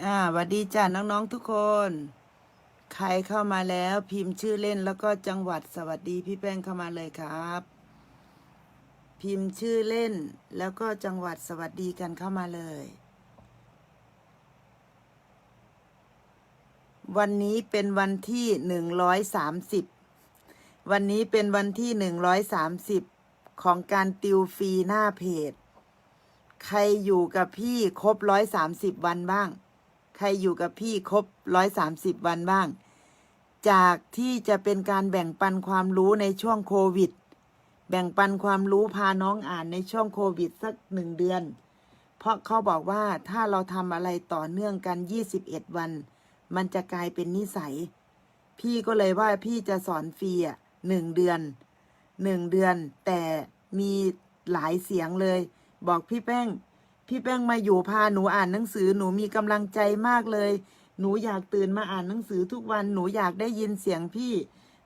อ่าสวัสดีจ้าน้องๆทุกคน ใครเข้ามาแล้วพิมพ์ชื่อเล่นแล้วก็จังหวัดสวัสดีพี่แป้งเข้ามาเลยครับ พิมพ์ชื่อเล่น แล้วก็จังหวัดสวัสดีกันเข้ามาเลย วันนี้เป็นวันที่หนึ่งร้อยสามสิบวันนี้เป็นวันที่หนึ่งร้อยสามสิบของการติวฟรีหน้าเพจ ใครอยู่กับพี่ครบร้อยสามสิบวันบ้าง ใครอยู่กับพี่ครบร้อยสามสิบวันบ้าง จากที่จะเป็นการแบ่งปันความรู้ในช่วงโควิด แบ่งปันความรู้พาน้องอ่านในช่วงโควิดสักหนึ่งเดือน เพราะเขาบอกว่าถ้าเราทำอะไรต่อเนื่องกัน21วัน มันจะกลายเป็นนิสัย พี่ก็เลยว่าพี่จะสอนฟรีอะหนึ่งเดือนหนึ่งเดือน แต่มีหลายเสียงเลย บอกพี่แป้ง พี่แป้งมาอยู่พาหนูอ่านหนังสือหนูมีกำลังใจมากเลย หนูอยากตื่นมาอ่านหนังสือทุกวันหนูอยากได้ยินเสียงพี่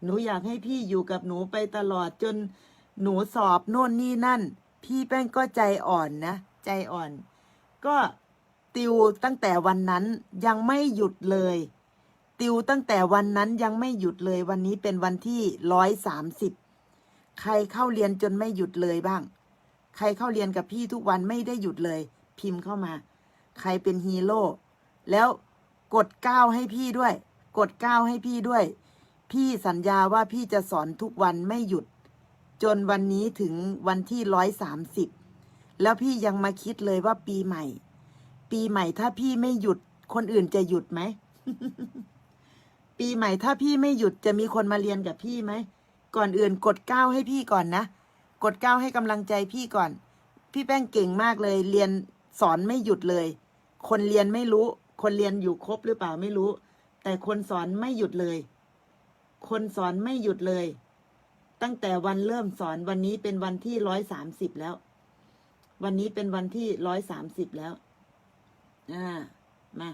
หนูอยากให้พี่อยู่กับหนูไปตลอดจนหนูสอบโน่นนี่นั่น พี่แป้งก็ใจอ่อนนะ ใจอ่อน ก็ติวตั้งแต่วันนั้นยังไม่หยุดเลย ติวตั้งแต่วันนั้นยังไม่หยุดเลยวันนี้เป็นวันที่ร้อยสามสิบใครเข้าเรียนจนไม่หยุดเลยบ้าง ใครเข้าเรียนกับพี่ทุกวันไม่ได้หยุดเลย พิมพ์เข้ามา ใครเป็นฮีโร่แล้วกดก้าวให้พี่ด้วย กดก้าวให้พี่ด้วย พี่สัญญาว่าพี่จะสอนทุกวันไม่หยุด จนวันนี้ถึงวันที่ร้อยสามสิบแล้วพี่ยังมาคิดเลยว่าปีใหม่ ปีใหม่ถ้าพี่ไม่หยุด คนอื่นจะหยุดไหม ปีใหม่ถ้าพี่ไม่หยุดจะมีคนมาเรียนกับพี่ไหม ก่อนอื่นกดก้าวให้พี่ก่อนนะ กดก้าวให้กำลังใจพี่ก่อน พี่แป้งเก่งมากเลยเรียน สอนไม่หยุดเลย คนเรียนไม่รู้ คนเรียนอยู่ครบหรือเปล่าไม่รู้ แต่คนสอนไม่หยุดเลย คนสอนไม่หยุดเลย ตั้งแต่วันเริ่มสอนวันนี้เป็นวันที่ร้อยสามสิบแล้ว วันนี้เป็นวันที่ร้อยสามสิบแล้ว อ่า มา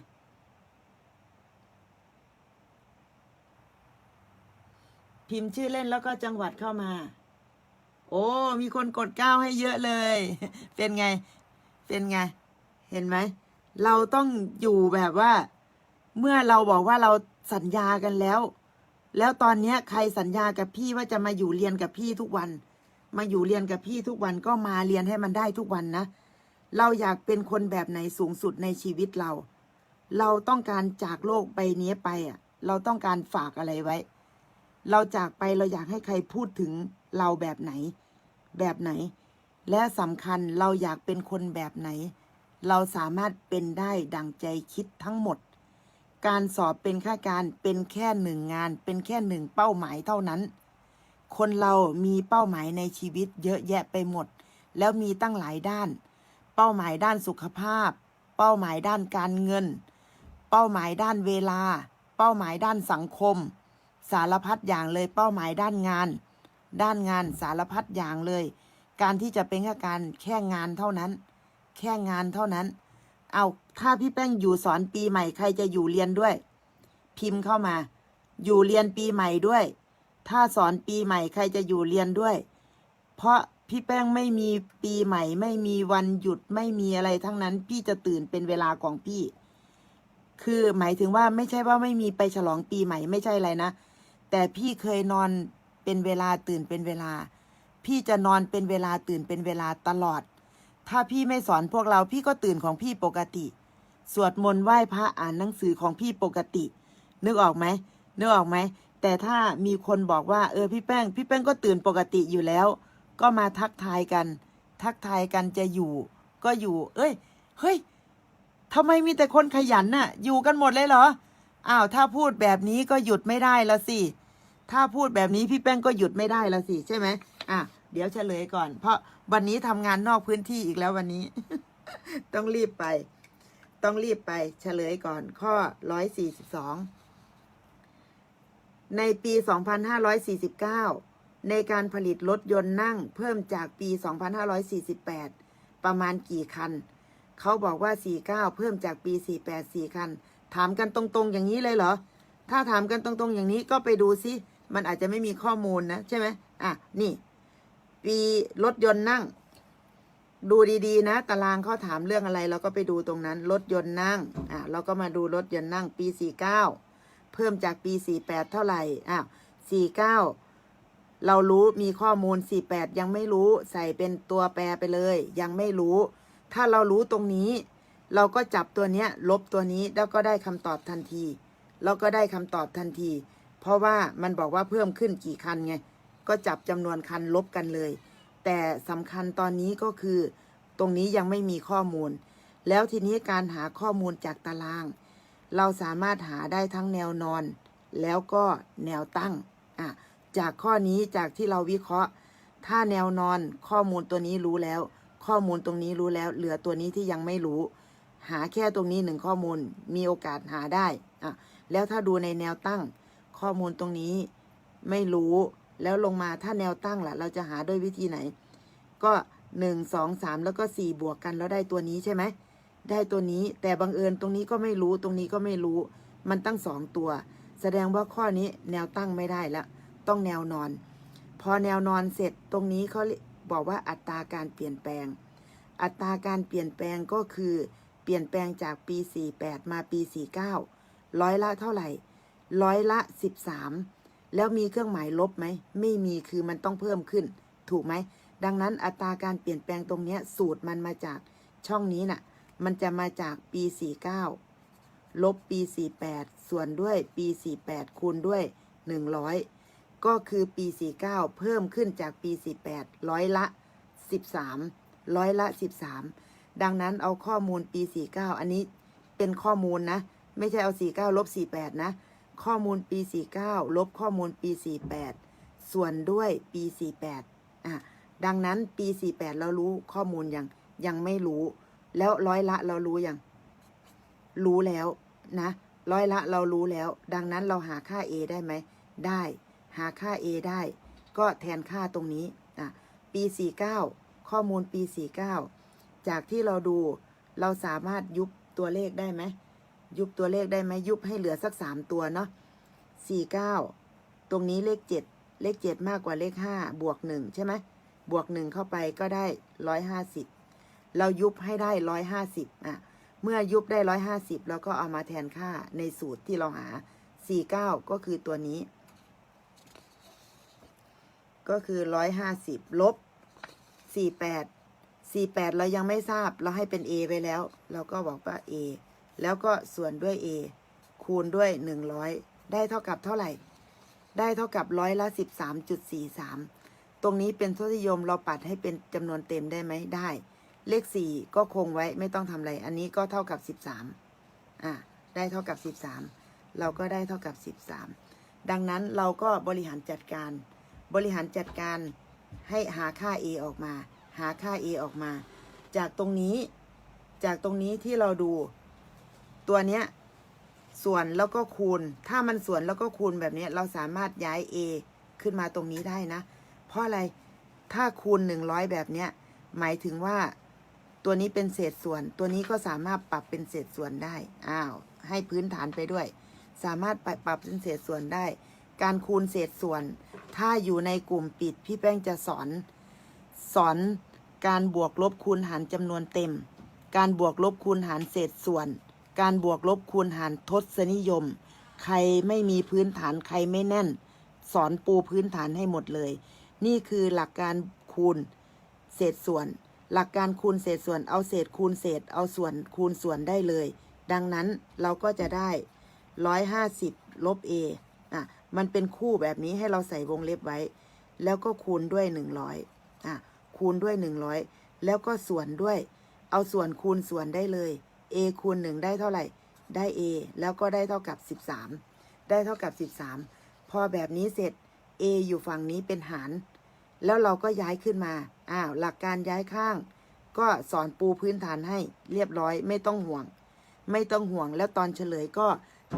พิมพ์ชื่อเล่นแล้วก็จังหวัดเข้ามา โอ้ มีคนกดก้าวให้เยอะเลย เป็นไง เป็นไง เห็นไหม เราต้องอยู่แบบว่า เมื่อเราบอกว่าเราสัญญากันแล้ว แล้วตอนเนี้ยใครสัญญากับพี่ว่าจะมาอยู่เรียนกับพี่ทุกวัน มาอยู่เรียนกับพี่ทุกวันก็มาเรียนให้มันได้ทุกวันนะ เราอยากเป็นคนแบบไหนสูงสุดในชีวิตเรา เราต้องการจากโลกใบนี้ไปอะ เราต้องการฝากอะไรไว้ เราจากไปเราอยากให้ใครพูดถึงเราแบบไหน แบบไหน และสำคัญเราอยากเป็นคนแบบไหน เราสามารถเป็นได้ดังใจคิดทั้งหมด การสอบเป็นข้าการเป็นแค่หนึ่งงาน เป็นแค่หนึ่งเป้าหมายเท่านั้น คนเรามีเป้าหมายในชีวิตเยอะแยะไปหมด แล้วมีตั้งหลายด้าน เป้าหมายด้านสุขภาพ เป้าหมายด้านการเงิน เป้าหมายด้านเวลา เป้าหมายด้านสังคม สารพัดอย่างเลยเป้าหมายด้านงาน ด้านงานสารพัดอย่างเลย การที่จะเป็นแค่การแค่งานเท่านั้น แค่งานเท่านั้น เอาถ้าพี่แป้งอยู่สอนปีใหม่ใครจะอยู่เรียนด้วย พิมพ์เข้ามา อยู่เรียนปีใหม่ด้วย ถ้าสอนปีใหม่ใครจะอยู่เรียนด้วย เพราะพี่แป้งไม่มีปีใหม่ ไม่มีวันหยุดไม่มีอะไรทั้งนั้น พี่จะตื่นเป็นเวลาของพี่ คือหมายถึงว่าไม่ใช่ว่าไม่มีไปฉลองปีใหม่ไม่ใช่อะไรนะ แต่พี่เคยนอนเป็นเวลาตื่นเป็นเวลา พี่จะนอนเป็นเวลาตื่นเป็นเวลาตลอด ถ้าพี่ไม่สอนพวกเราพี่ก็ตื่นของพี่ปกติ สวดมนต์ไหว้พระอ่านหนังสือของพี่ปกติ นึกออกไหมนึกออกไหม แต่ถ้ามีคนบอกว่า เออพี่แป้ง พี่แป้งก็ตื่นปกติอยู่แล้ว ก็มาทักทายกัน ทักทายกันจะอยู่ ก็อยู่ เอ้ย เฮ้ยทำไมมีแต่คนขยันน่ะ อยู่กันหมดเลยเหรอ อ้าว ถ้าพูดแบบนี้ก็หยุดไม่ได้ละสิ ถ้าพูดแบบนี้พี่แป้งก็หยุดไม่ได้ละสิใช่ไหม อะเดี๋ยวเฉลยก่อน เพราะวันนี้ทำงานนอกพื้นที่อีกแล้ววันนี้ ต้องรีบไป ต้องรีบไปเฉลยก่อน ข้อร้อยสี่สิบสองในปี2549ในการผลิตรถยนต์นั่งเพิ่มจากปี 2548 ประมาณกี่คัน เขาบอกว่า 49 เพิ่มจากปี 48 4 คัน ถามกันตรงๆอย่างนี้เลยเหรอ ถ้าถามกันตรงๆอย่างนี้ก็ไปดูซิ มันอาจจะไม่มีข้อมูลนะ ใช่ไหมอะ นี่ ปีรถยนต์นั่ง ดูดีๆ นะ ตารางเขาถามเรื่องอะไร เราก็ไปดูตรงนั้น รถยนต์นั่ง อะเราก็มาดูรถยนต์นั่ง ปีสี่เก้าเพิ่มจากปีสี่แปดเท่าไหร่อ้าวสี่เก้าเรารู้มีข้อมูลสี่แปดยังไม่รู้ใส่เป็นตัวแปรไปเลย ยังไม่รู้ ถ้าเรารู้ตรงนี้ เราก็จับตัวเนี้ย ลบตัวนี้แล้วก็ได้คำตอบทันทีเราก็ได้คำตอบทันที เพราะว่ามันบอกว่าเพิ่มขึ้นกี่คันไง ก็จับจำนวนคันลบกันเลย แต่สำคัญตอนนี้ก็คือ ตรงนี้ยังไม่มีข้อมูล แล้วทีนี้การหาข้อมูลจากตาราง เราสามารถหาได้ทั้งแนวนอน แล้วก็แนวตั้งอะจากข้อนี้จากที่เราวิเคราะห์ ถ้าแนวนอนข้อมูลตัวนี้รู้แล้ว ข้อมูลตรงนี้รู้แล้ว เหลือตัวนี้ที่ยังไม่รู้ หาแค่ตรงนี้หนึ่งข้อมูลมีโอกาสหาได้อะแล้วถ้าดูในแนวตั้ง ข้อมูลตรงนี้ไม่รู้ แล้วลงมาถ้าแนวตั้งล่ะ เราจะหาด้วยวิธีไหน ก็หนึ่งสองสามแล้วก็สี่บวกกันแล้วได้ตัวนี้ใช่ไหมได้ตัวนี้แต่บังเอิญตรงนี้ก็ไม่รู้ตรงนี้ก็ไม่รู้ มันตั้งสองตัว แสดงว่าข้อนี้แนวตั้งไม่ได้แล้ว ต้องแนวนอน พอแนวนอนเสร็จตรงนี้เขาบอกว่าอัตราการเปลี่ยนแปลง อัตราการเปลี่ยนแปลงก็คือเปลี่ยนแปลงจากปี 48 มาปี 49 ร้อยละเท่าไหร่ ร้อยละ 13 แล้วมีเครื่องหมายลบไหม ไม่มีคือมันต้องเพิ่มขึ้น ถูกไหม ดังนั้นอัตราการเปลี่ยนแปลงตรงนี้สูตรมันมาจากช่องนี้น่ะ มันจะมาจากปี 49 ลบปี 48 ส่วนด้วยปี 48 คูณด้วย 100 ก็คือปี 49 เพิ่มขึ้นจากปี 48 ร้อยละ 13 ร้อยละ 13 ดังนั้นเอาข้อมูลปี 49 อันนี้เป็นข้อมูลนะ ไม่ใช่เอา 49 ลบ 48 นะ ข้อมูลปี 49 ลบข้อมูลปี 48 ส่วนด้วยปี 48อะดังนั้นปี 48 เรารู้ข้อมูลยังยังไม่รู้ แล้วร้อยละเรารู้ยังรู้แล้วนะร้อยละเรารู้แล้ว ดังนั้นเราหาค่า a ได้ไหม ได้ หาค่า a ได้ ก็แทนค่าตรงนี้อะปี 49 ข้อมูลปี 49 จากที่เราดูเราสามารถยุบตัวเลขได้ไหม ยุบตัวเลขได้ไหมยุบให้เหลือสักสามตัวเนาะ49ตรงนี้เลข7เลข7มากกว่าเลข5บวก1ใช่ไหมบวก1เข้าไปก็ได้150เรายุบให้ได้150อะ เมื่อยุบได้150แล้วก็เอามาแทนค่าในสูตรที่เราหา49ก็คือตัวนี้ ก็คือ150ลบ48 48เรายังไม่ทราบเราให้เป็น a ไปแล้ว เราก็บอกว่า a แล้วก็ส่วนด้วย a คูณด้วย 100 ได้เท่ากับเท่าไหร่ ได้เท่ากับร้อยละ 13.43 ตรงนี้เป็นทศนิยมเราปัดให้เป็นจำนวนเต็มได้ไหมได้ เลข 4 ก็คงไว้ไม่ต้องทำอะไร อันนี้ก็เท่ากับ 13 อะ ได้เท่ากับ 13 เราก็ได้เท่ากับ 13 ดังนั้นเราก็บริหารจัดการ บริหารจัดการให้หาค่า a ออกมา หาค่า a ออกมา จากตรงนี้ จากตรงนี้ที่เราดู ตัวเนี้ยส่วนแล้วก็คูณ ถ้ามันส่วนแล้วก็คูณแบบนี้เราสามารถย้าย a ขึ้นมาตรงนี้ได้นะ เพราะอะไร ถ้าคูณ 100 แบบเนี้ยหมายถึงว่าตัวนี้เป็นเศษส่วน ตัวนี้ก็สามารถปรับเป็นเศษส่วนได้ อ้าว ให้พื้นฐานไปด้วย สามารถปรับปรับเป็นเศษส่วนได้ การคูณเศษส่วน ถ้าอยู่ในกลุ่มปิด พี่แป้งจะสอน สอนการบวกลบคูณหารจำนวนเต็ม การบวกลบคูณหารเศษส่วน การบวกลบคูณหารทศนิยม ใครไม่มีพื้นฐานใครไม่แน่น สอนปูพื้นฐานให้หมดเลย นี่คือหลักการคูณเศษส่วน หลักการคูณเศษส่วนเอาเศษคูณเศษเอาส่วนคูณส่วนได้เลย ดังนั้นเราก็จะได้150ลบ a อะมันเป็นคู่แบบนี้ให้เราใส่วงเล็บไว้ แล้วก็คูณด้วย100อะคูณด้วย100แล้วก็ส่วนด้วย เอาส่วนคูณส่วนได้เลย a คูณ 1 ได้เท่าไหร่ ได้ a แล้วก็ได้เท่ากับ 13 ได้เท่ากับ 13 พอแบบนี้เสร็จ a อยู่ฝั่งนี้เป็นหาร แล้วเราก็ย้ายขึ้นมา อ้าว หลักการย้ายข้าง ก็สอนปูพื้นฐานให้เรียบร้อยไม่ต้องห่วง ไม่ต้องห่วงแล้วตอนเฉลยก็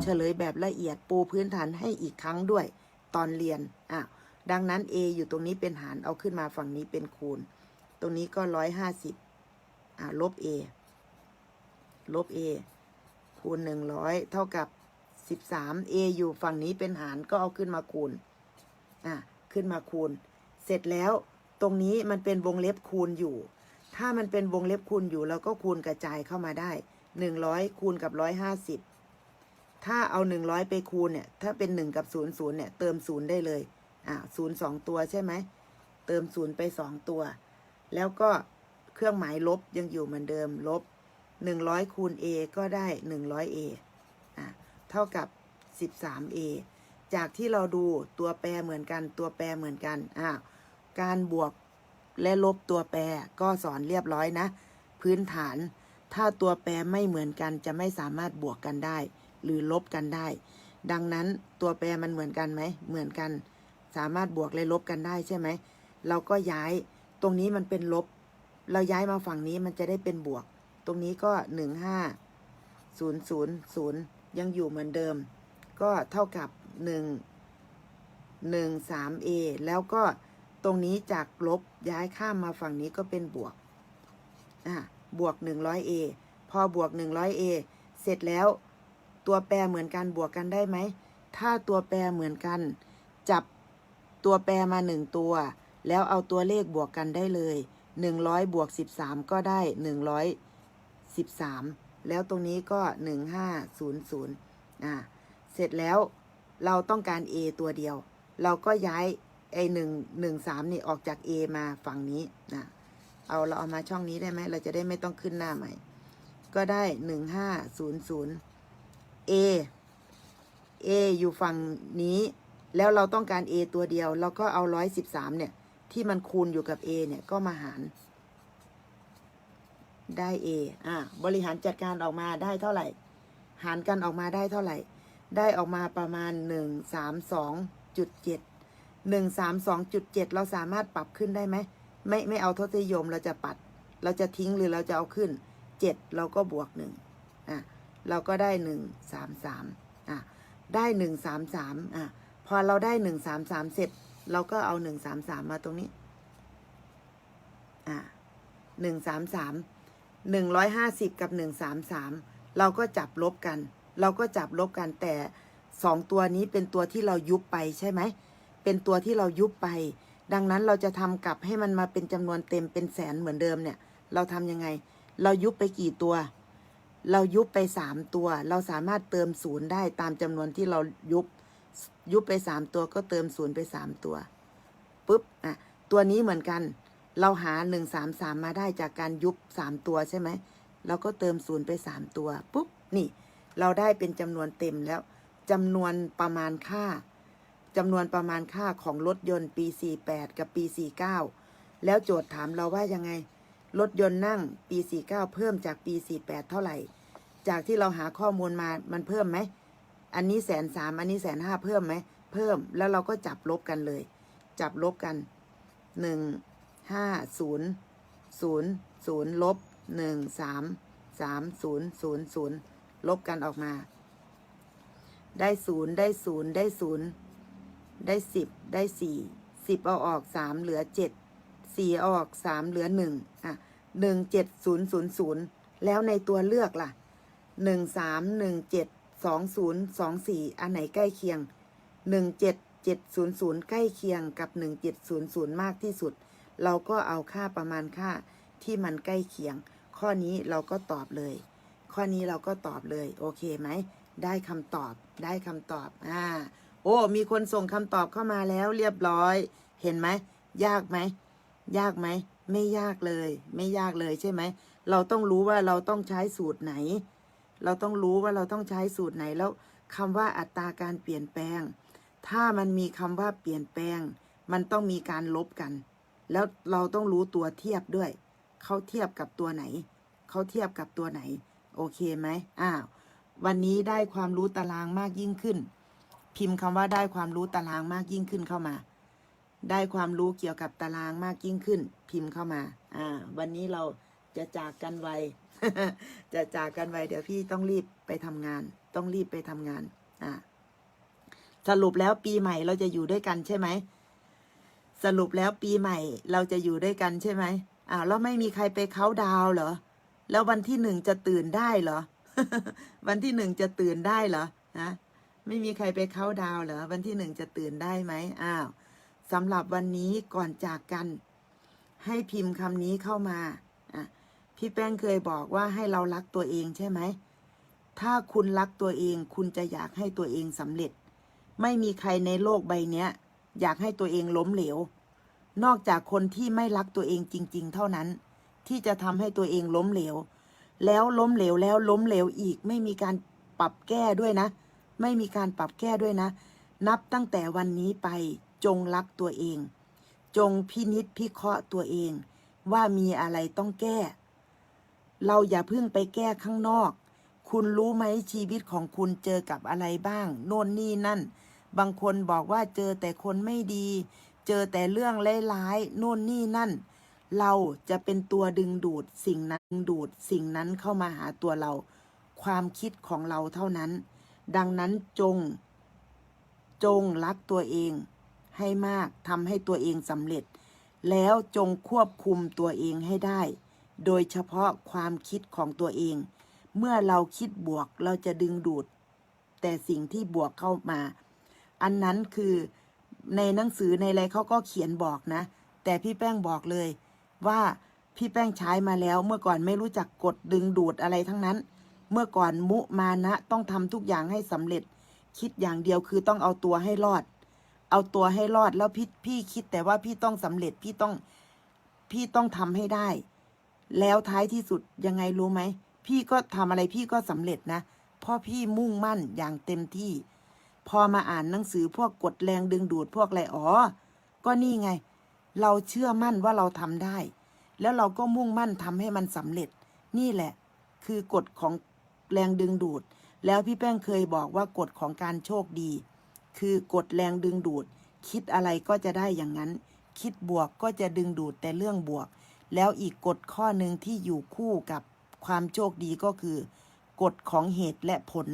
เฉลยแบบละเอียดปูพื้นฐานให้อีกครั้งด้วย ตอนเรียนอ้าวดังนั้น a อยู่ตรงนี้เป็นหารเอาขึ้นมาฝั่งนี้เป็นคูณ ตรงนี้ก็ร้อยห้าสิบอ่าลบ a ลบ a คูณหนึ่งร้อยเท่ากับสิบสาม a อยู่ฝั่งนี้เป็นหารก็เอาขึ้นมาคูณ อะ ขึ้นมาคูณ เสร็จแล้วตรงนี้มันเป็นวงเล็บคูณอยู่ ถ้ามันเป็นวงเล็บคูณอยู่เราก็คูณกระจายเข้ามาได้หนึ่งร้อยคูณกับร้อยห้าสิบถ้าเอาหนึ่งร้อยไปคูณเนี่ย ถ้าเป็นหนึ่งกับศูนย์ศูนย์เนี่ย เติมศูนย์ได้เลย อ่าศูนย์สองตัวใช่ไหม เติมศูนย์ไปสองตัว แล้วก็เครื่องหมายลบยังอยู่เหมือนเดิมลบ หนึ่งร้อยคูณ a ก็ได้หนึ่งร้อย a อะเท่ากับสิบสาม a จากที่เราดูตัวแปรเหมือนกัน ตัวแปรเหมือนกันอ่าการบวกและลบตัวแปรก็สอนเรียบร้อยนะ พื้นฐาน ถ้าตัวแปรไม่เหมือนกันจะไม่สามารถบวกกันได้ หรือลบกันได้ ดังนั้นตัวแปรมันเหมือนกันไหมเหมือนกัน สามารถบวกและลบกันได้ใช่ไหมเราก็ย้ายตรงนี้มันเป็นลบ เราย้ายมาฝั่งนี้มันจะได้เป็นบวก ตรงนี้ก็หนึ่งห้าศูนย์ศูนย์ศูนย์ยังอยู่เหมือนเดิม ก็เท่ากับหนึ่งหนึ่งสามเอแล้วก็ตรงนี้จากลบย้ายข้ามมาฝั่งนี้ก็เป็นบวกอะบวกหนึ่งร้อยเอพอบวกหนึ่งร้อยเอเสร็จแล้วตัวแปรเหมือนกันบวกกันได้ไหม ถ้าตัวแปรเหมือนกัน จับตัวแปรมาหนึ่งตัว แล้วเอาตัวเลขบวกกันได้เลยหนึ่งร้อยบวกสิบสามก็ได้หนึ่งร้อย สิบสามแล้วตรงนี้ก็หนึ่งห้าศูนย์ศูนย์อ่าเสร็จแล้วเราต้องการ A ตัวเดียว เราก็ย้ายไอหนึ่งหนึ่งสามนี่ออกจาก A มาฝั่งนี้นะเอาเราเอามาช่องนี้ได้ไหมเราจะได้ไม่ต้องขึ้นหน้าใหม่ ก็ได้หนึ่งห้าศูนย์ศูนย์ A A อยู่ฝั่งนี้ แล้วเราต้องการ A ตัวเดียว เราก็เอาร้อยสิบสามเนี่ย ที่มันคูณอยู่กับ A เนี่ย ก็มาหาร ได้ A อะบริหารจัดการออกมาได้เท่าไหร่ หารกันออกมาได้เท่าไหร่ ได้ออกมาประมาณหนึ่งสามสองจุดเจ็ดหนึ่งสามสองจุดเจ็ดเราสามารถปรับขึ้นได้ไหม ไม่ไม่เอาทศนิยมเราจะปัด เราจะทิ้งหรือเราจะเอาขึ้นเจ็ดเราก็บวกหนึ่งอะเราก็ได้หนึ่งสามสามอะได้หนึ่งสามสามอะพอเราได้หนึ่งสามสามเสร็จ เราก็เอาหนึ่งสามสามมาตรงนี้อะหนึ่ง สามสามหนึ่งร้อยห้าสิบกับหนึ่งสามสามเราก็จับลบกัน เราก็จับลบกันแต่สองตัวนี้เป็นตัวที่เรายุบไปใช่ไหม เป็นตัวที่เรายุบไป ดังนั้นเราจะทำกลับให้มันมาเป็นจำนวนเต็มเป็นแสนเหมือนเดิมเนี่ย เราทำยังไง เรายุบไปกี่ตัว เรายุบไปสามตัว เราสามารถเติมศูนย์ได้ตามจำนวนที่เรายุบ ยุบไปสามตัวก็เติมศูนย์ไปสามตัว ปุ๊บ อะ ตัวนี้เหมือนกัน เราหาหนึ่งสามสามมาได้จากการยุบสามตัวใช่ไหมเราก็เติมศูนย์ไปสามตัวปุ๊บนี่ เราได้เป็นจำนวนเต็มแล้วจำนวนประมาณค่าจำนวนประมาณค่าของรถยนต์ปี 48 กับปี 49 แล้วโจทย์ถามเราว่ายังไง รถยนต์นั่งปี 49 เพิ่มจากปี 48 เท่าไหร่ จากที่เราหาข้อมูลมามันเพิ่มไหม อันนี้แสนสามอันนี้แสนห้าเพิ่มไหม เพิ่มแล้วเราก็จับลบกันเลย จับลบกันหนึ่ง ห้าศูนย์ศูนย์ศูนย์ลบหนึ่งสามสามศูนย์ศูนย์ศูนย์ลบกันออกมา ได้ศูนย์ได้ศูนย์ได้ศูนย์ได้สิบได้สี่สิบเอาออกสามเหลือเจ็ดสี่อออกสามเหลือหนึ่งอะหนึ่งเจ็ดศูนย์ศูนย์ศูนย์แล้วในตัวเลือกล่ะหนึ่งสามหนึ่งเจ็ดสองศูนย์สองสี่อันไหนใกล้เคียงหนึ่งเจ็ดเจ็ดศูนย์ศูนย์ใกล้เคียงกับหนึ่งเจ็ดศูนย์ศูนย์มากที่สุด เราก็เอาค่าประมาณค่าที่มันใกล้เคียง ข้อนี้เราก็ตอบเลย ข้อนี้เราก็ตอบเลย โอเคไหม ได้คำตอบ ได้คำตอบ อ่า โอ้ มีคนส่งคำตอบเข้ามาแล้วเรียบร้อย เห็นไหม ยากไหม ยากไหม ไม่ยากเลย ไม่ยากเลยใช่ไหม เราต้องรู้ว่าเราต้องใช้สูตรไหน เราต้องรู้ว่าเราต้องใช้สูตรไหน แล้วคำว่าอัตราการเปลี่ยนแปลง ถ้ามันมีคำว่าเปลี่ยนแปลง มันต้องมีการลบกัน แล้วเราต้องรู้ตัวเทียบด้วย เขาเทียบกับตัวไหน เขาเทียบกับตัวไหน โอเคไหมอ้าววันนี้ได้ความรู้ตารางมากยิ่งขึ้น พิมพ์คำว่าได้ความรู้ตารางมากยิ่งขึ้นเข้ามา ได้ความรู้เกี่ยวกับตารางมากยิ่งขึ้น พิมพ์เข้ามา อ่า วันนี้เราจะจากกันไว จะจากกันไวเดี๋ยวพี่ต้องรีบไปทำงาน ต้องรีบไปทำงาน อ่าสรุปแล้วปีใหม่เราจะอยู่ด้วยกันใช่ไหม สรุปแล้วปีใหม่ เราจะอยู่ด้วยกันใช่ไหมอ้าวแล้วไม่มีใครไปเขาดาวเหรอ แล้ววันที่หนึ่งจะตื่นได้เหรอ วันที่หนึ่งจะตื่นได้เหรอนะไม่มีใครไปเข้าดาวเหรอ วันที่หนึ่งจะตื่นได้ไหมอ้าวสำหรับวันนี้ก่อนจากกัน ให้พิมพ์คำนี้เข้ามาพี่แป้งเคยบอกว่าให้เรารักตัวเองใช่ไหม ถ้าคุณรักตัวเอง คุณจะอยากให้ตัวเองสำเร็จ ไม่มีใครในโลกใบนี้ อยากให้ตัวเองล้มเหลว นอกจากคนที่ไม่รักตัวเองจริง ๆ เท่านั้น ที่จะทำให้ตัวเองล้มเหลว แล้วล้มเหลวแล้วล้มเหลวอีก ไม่มีการปรับแก้ด้วยนะ ไม่มีการปรับแก้ด้วยนะ นับตั้งแต่วันนี้ไปจงรักตัวเอง จงพินิษพิเคราะห์ตัวเอง ว่ามีอะไรต้องแก้ เราอย่าเพิ่งไปแก้ข้างนอก คุณรู้ไหมชีวิตของคุณเจอกับอะไรบ้าง โน่นนี่นั่น บางคนบอกว่าเจอแต่คนไม่ดี เจอแต่เรื่องร้ายๆโน่นนี่นั่น เราจะเป็นตัวดึงดูดสิ่งนั้นดึงดูดสิ่งนั้นเข้ามาหาตัวเรา ความคิดของเราเท่านั้น ดังนั้นจง จงรักตัวเอง ให้มากทำให้ตัวเองสำเร็จ แล้วจงควบคุมตัวเองให้ได้ โดยเฉพาะความคิดของตัวเอง เมื่อเราคิดบวกเราจะดึงดูดแต่สิ่งที่บวกเข้ามา อันนั้นคือในหนังสือในอะไรเขาก็เขียนบอกนะ แต่พี่แป้งบอกเลยว่าพี่แป้งใช้มาแล้ว เมื่อก่อนไม่รู้จักกดดึงดูดอะไรทั้งนั้น เมื่อก่อนมุมานะต้องทำทุกอย่างให้สำเร็จ คิดอย่างเดียวคือต้องเอาตัวให้รอด เอาตัวให้รอดแล้วพี่พี่คิดแต่ว่าพี่ต้องสำเร็จพี่ต้องพี่ต้องทำให้ได้ แล้วท้ายที่สุดยังไงรู้ไหมพี่ก็ทำอะไรพี่ก็สำเร็จนะเพราะพี่มุ่งมั่นอย่างเต็มที่ พอมาอ่านหนังสือพวกกดแรงดึงดูดพวกอะไรอ๋อ ก็นี่ไง เราเชื่อมั่นว่าเราทำได้ แล้วเราก็มุ่งมั่นทำให้มันสำเร็จ นี่แหละ คือกฎของแรงดึงดูด แล้วพี่แป้งเคยบอกว่ากฎของการโชคดี คือกฎแรงดึงดูด คิดอะไรก็จะได้อย่างนั้น คิดบวกก็จะดึงดูดแต่เรื่องบวก แล้วอีกกฎข้อหนึ่งที่อยู่คู่กับความโชคดีก็คือกฎของเหตุและผล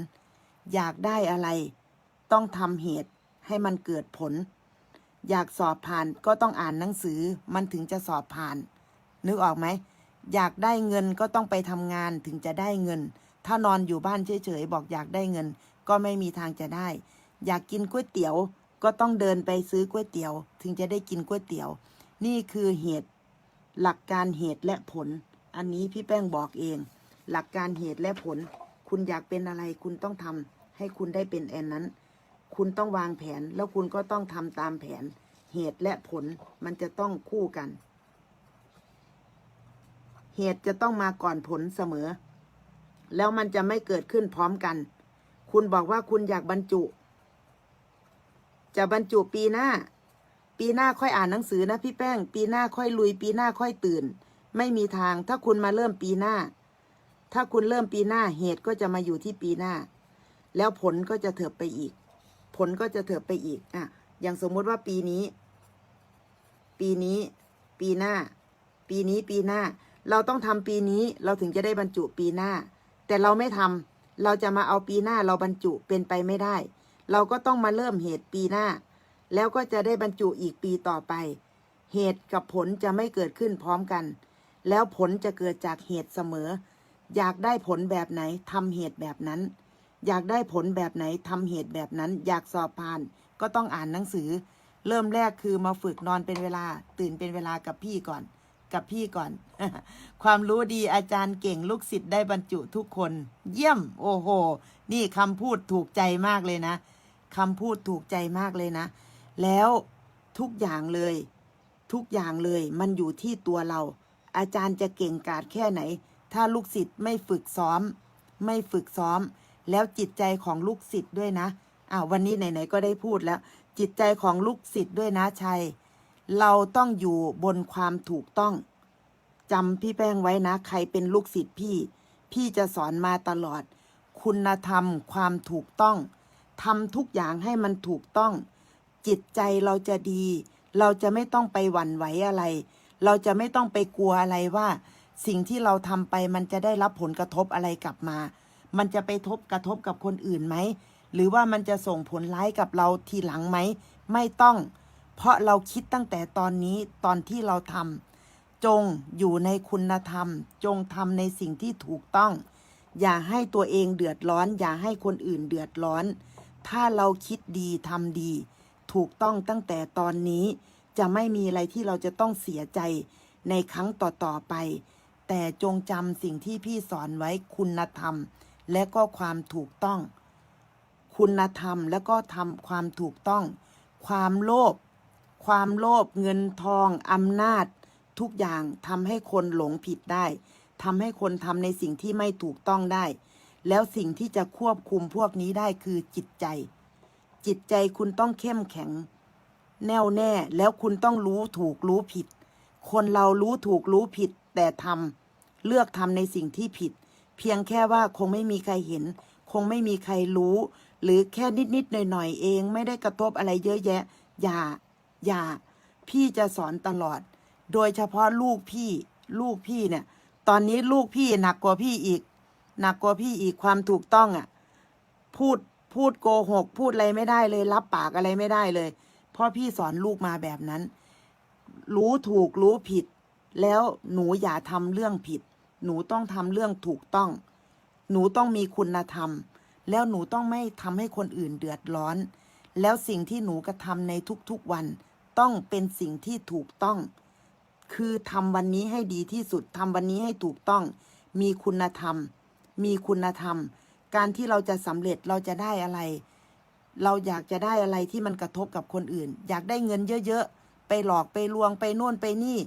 อยากได้อะไร ต้องทำเหตุให้มันเกิดผล อยากสอบผ่านก็ต้องอ่านหนังสือ มันถึงจะสอบผ่าน นึกออกไหม อยากได้เงินก็ต้องไปทำงานถึงจะได้เงิน ถ้านอนอยู่บ้านเฉยๆบอกอยากได้เงิน ก็ไม่มีทางจะได้ อยากกินก๋วยเตี๋ยว ก็ต้องเดินไปซื้อก๋วยเตี๋ยว ถึงจะได้กินก๋วยเตี๋ยว นี่คือเหตุ หลักการเหตุและผล อันนี้พี่แป้งบอกเอง หลักการเหตุและผล คุณอยากเป็นอะไรคุณต้องทำให้คุณได้เป็นแอนนั้น คุณต้องวางแผน แล้วคุณก็ต้องทำตามแผน เหตุและผลมันจะต้องคู่กัน เหตุจะต้องมาก่อนผลเสมอ แล้วมันจะไม่เกิดขึ้นพร้อมกัน คุณบอกว่าคุณอยากบรรจุ จะบรรจุปีหน้า ปีหน้าค่อยอ่านหนังสือนะพี่แป้ง ปีหน้าค่อยลุย ปีหน้าค่อยตื่น ไม่มีทาง ถ้าคุณมาเริ่มปีหน้า ถ้าคุณเริ่มปีหน้า เหตุก็จะมาอยู่ที่ปีหน้า แล้วผลก็จะเถิบไปอีก ลก็จะเถิบไปอีกอะอย่างสมมติว่าปีนี้ ปีนี้ ปีหน้า ปีนี้ปีหน้า เราต้องทำปีนี้เราถึงจะได้บรรจุปีหน้า แต่เราไม่ทำเราจะมาเอาปีหน้าเราบรรจุเป็นไปไม่ได้ เราก็ต้องมาเริ่มเหตุปีหน้า แล้วก็จะได้บรรจุอีกปีต่อไป เหตุกับผลจะไม่เกิดขึ้นพร้อมกัน แล้วผลจะเกิดจากเหตุเสมอ อยากได้ผลแบบไหนทำเหตุแบบนั้น อยากได้ผลแบบไหนทำเหตุแบบนั้น อยากสอบผ่าน ก็ต้องอ่านหนังสือ เริ่มแรกคือมาฝึกนอนเป็นเวลา ตื่นเป็นเวลากับพี่ก่อน กับพี่ก่อน ความรู้ดีอาจารย์เก่งลูกศิษย์ได้บรรจุทุกคน เยี่ยม โอ้โห นี่คำพูดถูกใจมากเลยนะคำพูดถูกใจมากเลยนะ แล้วทุกอย่างเลย ทุกอย่างเลยมันอยู่ที่ตัวเรา อาจารย์จะเก่งกาจแค่ไหน ถ้าลูกศิษย์ไม่ฝึกซ้อม ไม่ฝึกซ้อม แล้วจิตใจของลูกศิษย์ด้วยนะอ่าวันนี้ไหนๆก็ได้พูดแล้ว จิตใจของลูกศิษย์ด้วยนะชัย เราต้องอยู่บนความถูกต้องจำพี่แป้งไว้นะ ใครเป็นลูกศิษย์พี่ พี่จะสอนมาตลอด คุณธรรมความถูกต้องทำทุกอย่างให้มันถูกต้อง จิตใจเราจะดี เราจะไม่ต้องไปหวั่นไหวอะไร เราจะไม่ต้องไปกลัวอะไรว่า สิ่งที่เราทำไปมันจะได้รับผลกระทบอะไรกลับมา มันจะไปทบกระทบกับคนอื่นไหม หรือว่ามันจะส่งผลร้ายกับเราทีหลังไหม ไม่ต้อง เพราะเราคิดตั้งแต่ตอนนี้ตอนที่เราทำจงอยู่ในคุณธรรม จงทำในสิ่งที่ถูกต้อง อย่าให้ตัวเองเดือดร้อน อย่าให้คนอื่นเดือดร้อน ถ้าเราคิดดีทำดี ถูกต้องตั้งแต่ตอนนี้ จะไม่มีอะไรที่เราจะต้องเสียใจในครั้งต่อๆไป แต่จงจำสิ่งที่พี่สอนไว้คุณธรรม และก็ความถูกต้อง คุณธรรมแล้วก็ทำความถูกต้อง ความโลภความโลภเงินทองอำนาจ ทุกอย่างทำให้คนหลงผิดได้ทำให้คนทำในสิ่งที่ไม่ถูกต้องได้ แล้วสิ่งที่จะควบคุมพวกนี้ได้คือจิตใจ จิตใจคุณต้องเข้มแข็ง แน่วแน่แล้วคุณต้องรู้ถูกรู้ผิด คนเรารู้ถูกรู้ผิดแต่ทำเลือกทำในสิ่งที่ผิด เพียงแค่ว่าคงไม่มีใครเห็น คงไม่มีใครรู้ หรือแค่นิดๆหน่อยๆเอง ไม่ได้กระทบอะไรเยอะแยะ อย่า อย่า พี่จะสอนตลอด โดยเฉพาะลูกพี่ ลูกพี่เนี่ย ตอนนี้ลูกพี่หนักกว่าพี่อีก หนักกว่าพี่อีกความถูกต้องอะ พูดพูดโกหก พูดอะไรไม่ได้เลย รับปากอะไรไม่ได้เลย เพราะพี่สอนลูกมาแบบนั้น รู้ถูกรู้ผิด แล้วหนูอย่าทำเรื่องผิด หนูต้องทำเรื่องถูกต้อง หนูต้องมีคุณธรรม แล้วหนูต้องไม่ทำให้คนอื่นเดือดร้อน แล้วสิ่งที่หนูกระทำในทุกๆวัน ต้องเป็นสิ่งที่ถูกต้อง คือทำวันนี้ให้ดีที่สุดทำวันนี้ให้ถูกต้อง มีคุณธรรม มีคุณธรรม การที่เราจะสำเร็จเราจะได้อะไร เราอยากจะได้อะไรที่มันกระทบกับคนอื่น อยากได้เงินเยอะๆไปหลอกไปลวงไปโน่นไปนี่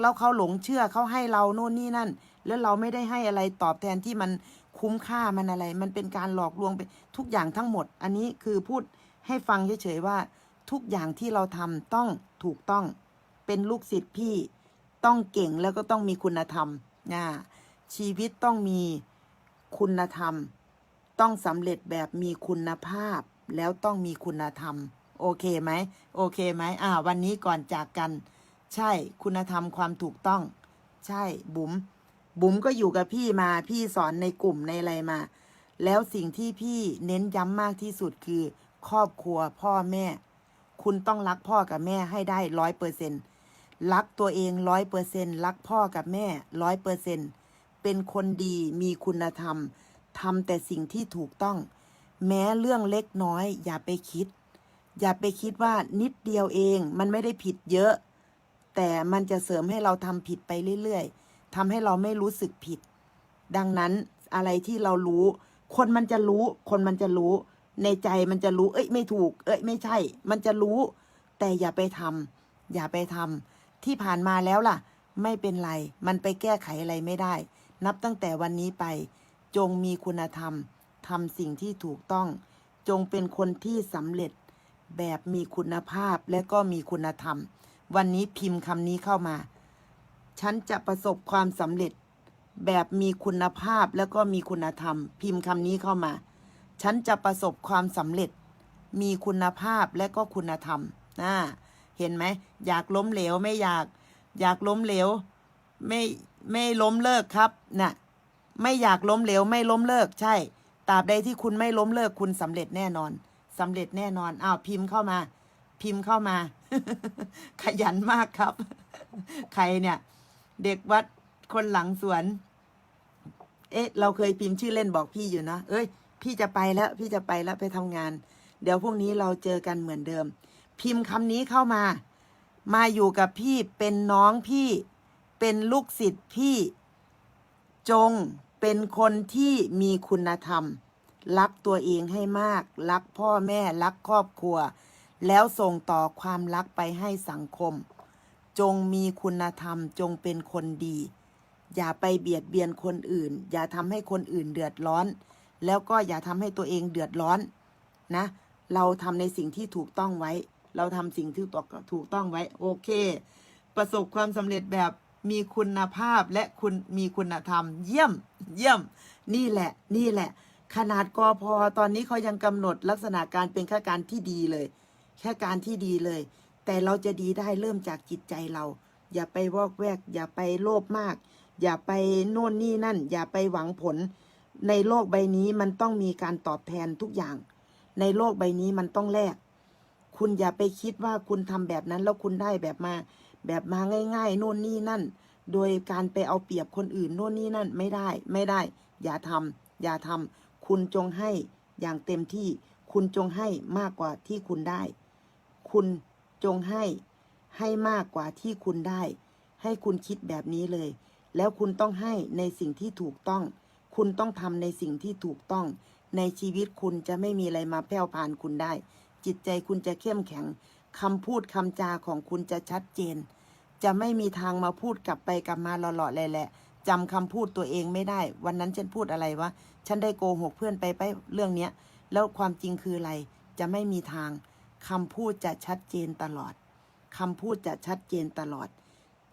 แล้วเขาหลงเชื่อเขาให้เราโน่นนี่นั่น แล้วเราไม่ได้ให้อะไรตอบแทนที่มันคุ้มค่ามันอะไร มันเป็นการหลอกลวงไปทุกอย่างทั้งหมด อันนี้คือพูดให้ฟังเฉยๆว่า ทุกอย่างที่เราทำต้องถูกต้อง เป็นลูกศิษย์พี่ต้องเก่งแล้วก็ต้องมีคุณธรรมนะชีวิตต้องมีคุณธรรม ต้องสำเร็จแบบมีคุณภาพ แล้วต้องมีคุณธรรม โอเคไหมโอเคไหมอ่า วันนี้ก่อนจากกัน ใช่คุณธรรมความถูกต้อง ใช่บุ๋ม บุ๋มก็อยู่กับพี่มาพี่สอนในกลุ่มในอะไรมา แล้วสิ่งที่พี่เน้นย้ำมากที่สุดคือ ครอบครัวพ่อแม่ คุณต้องรักพ่อกับแม่ให้ได้ร้อยเปอร์เซ็นรักตัวเองร้อยเปอร์เซ็นรักพ่อกับแม่ร้อยเปอร์เซ็นเป็นคนดีมีคุณธรรมทำแต่สิ่งที่ถูกต้อง แม้เรื่องเล็กน้อย อย่าไปคิด อย่าไปคิดว่านิดเดียวเอง มันไม่ได้ผิดเยอะ แต่มันจะเสริมให้เราทำผิดไปเรื่อยๆ ทำให้เราไม่รู้สึกผิด ดังนั้นอะไรที่เรารู้ คนมันจะรู้ คนมันจะรู้ ในใจมันจะรู้ เอ้ยไม่ถูก เอ้ยไม่ใช่ มันจะรู้ แต่อย่าไปทำอย่าไปทำที่ผ่านมาแล้วล่ะ ไม่เป็นไร มันไปแก้ไขอะไรไม่ได้ นับตั้งแต่วันนี้ไป จงมีคุณธรรมทำสิ่งที่ถูกต้อง จงเป็นคนที่สำเร็จแบบมีคุณภาพและก็มีคุณธรรม วันนี้พิมพ์คำนี้เข้ามา ฉันจะประสบความสำเร็จ แบบมีคุณภาพแล้วก็มีคุณธรรม พิมพ์คำนี้เข้ามา ฉันจะประสบความสำเร็จ มีคุณภาพและก็คุณธรรมนะเห็นไหมอยากล้มเหลวไม่อยาก อยากล้มเหลว ไม่ไม่ล้มเลิกครับน่ะไม่อยากล้มเหลวไม่ล้มเลิกใช่ตราบใดที่คุณไม่ล้มเลิกคุณสำเร็จแน่นอนสำเร็จแน่นอนอ้าวพิมพ์เข้ามา พิมพ์เข้ามา ขยันมากครับ ใครเนี่ย เด็กวัดคนหลังสวน เอ๊ะ เราเคยพิมพ์ชื่อเล่นบอกพี่อยู่นะ เอ้ย พี่จะไปแล้ว พี่จะไปแล้วไปทำงาน เดี๋ยวพรุ่งนี้เราเจอกันเหมือนเดิม พิมพ์คำนี้เข้ามา มาอยู่กับพี่เป็นน้องพี่ เป็นลูกศิษย์พี่ จงเป็นคนที่มีคุณธรรม รักตัวเองให้มาก รักพ่อแม่ รักครอบครัว แล้วส่งต่อความรักไปให้สังคม จงมีคุณธรรม จงเป็นคนดี อย่าไปเบียดเบียนคนอื่น อย่าทำให้คนอื่นเดือดร้อน แล้วก็อย่าทำให้ตัวเองเดือดร้อนนะ เราทำในสิ่งที่ถูกต้องไว้ เราทำสิ่งที่ถูกต้องไว้ โอเค ประสบความสำเร็จแบบมีคุณภาพและคุณมีคุณธรรม เยี่ยม เยี่ยม นี่แหละ นี่แหละ ขนาดกอพอตอนนี้เขายังกำหนดลักษณะการเป็นข้าการที่ดีเลย แค่การที่ดีเลย แต่เราจะดีได้เริ่มจากจิตใจเรา อย่าไปวอกแวก อย่าไปโลภมาก อย่าไปโน่นนี่นั่น อย่าไปหวังผล ในโลกใบนี้มันต้องมีการตอบแทนทุกอย่าง ในโลกใบนี้มันต้องแลกคุณอย่าไปคิดว่าคุณทำแบบนั้นแล้วคุณได้แบบมา แบบมาง่ายๆโน่นนี่นั่น โดยการไปเอาเปรียบคนอื่นโน่นนี่นั่นไม่ได้ไม่ได้ อย่าทำอย่าทำคุณจงให้อย่างเต็มที่ คุณจงให้มากกว่าที่คุณได้ คุณ จงให้ให้มากกว่าที่คุณได้ ให้คุณคิดแบบนี้เลย แล้วคุณต้องให้ในสิ่งที่ถูกต้อง คุณต้องทำในสิ่งที่ถูกต้อง ในชีวิตคุณจะไม่มีอะไรมาแผ่วพานคุณได้ จิตใจคุณจะเข้มแข็งคำพูดคำจาของคุณจะชัดเจน จะไม่มีทางมาพูดกลับไปกลับมาหล่อๆแหละจำคำพูดตัวเองไม่ได้ วันนั้นฉันพูดอะไรวะ ฉันได้โกหกเพื่อนไปไปเรื่องเนี้ย แล้วความจริงคืออะไร จะไม่มีทาง คำพูดจะชัดเจนตลอดคำพูดจะชัดเจนตลอด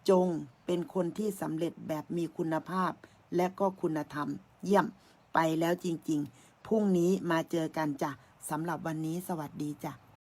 จงเป็นคนที่สำเร็จแบบมีคุณภาพ และก็คุณธรรม เยี่ยมไปแล้วจริง ๆ พรุ่งนี้มาเจอกันจ้ะสำหรับวันนี้สวัสดีจ้ะ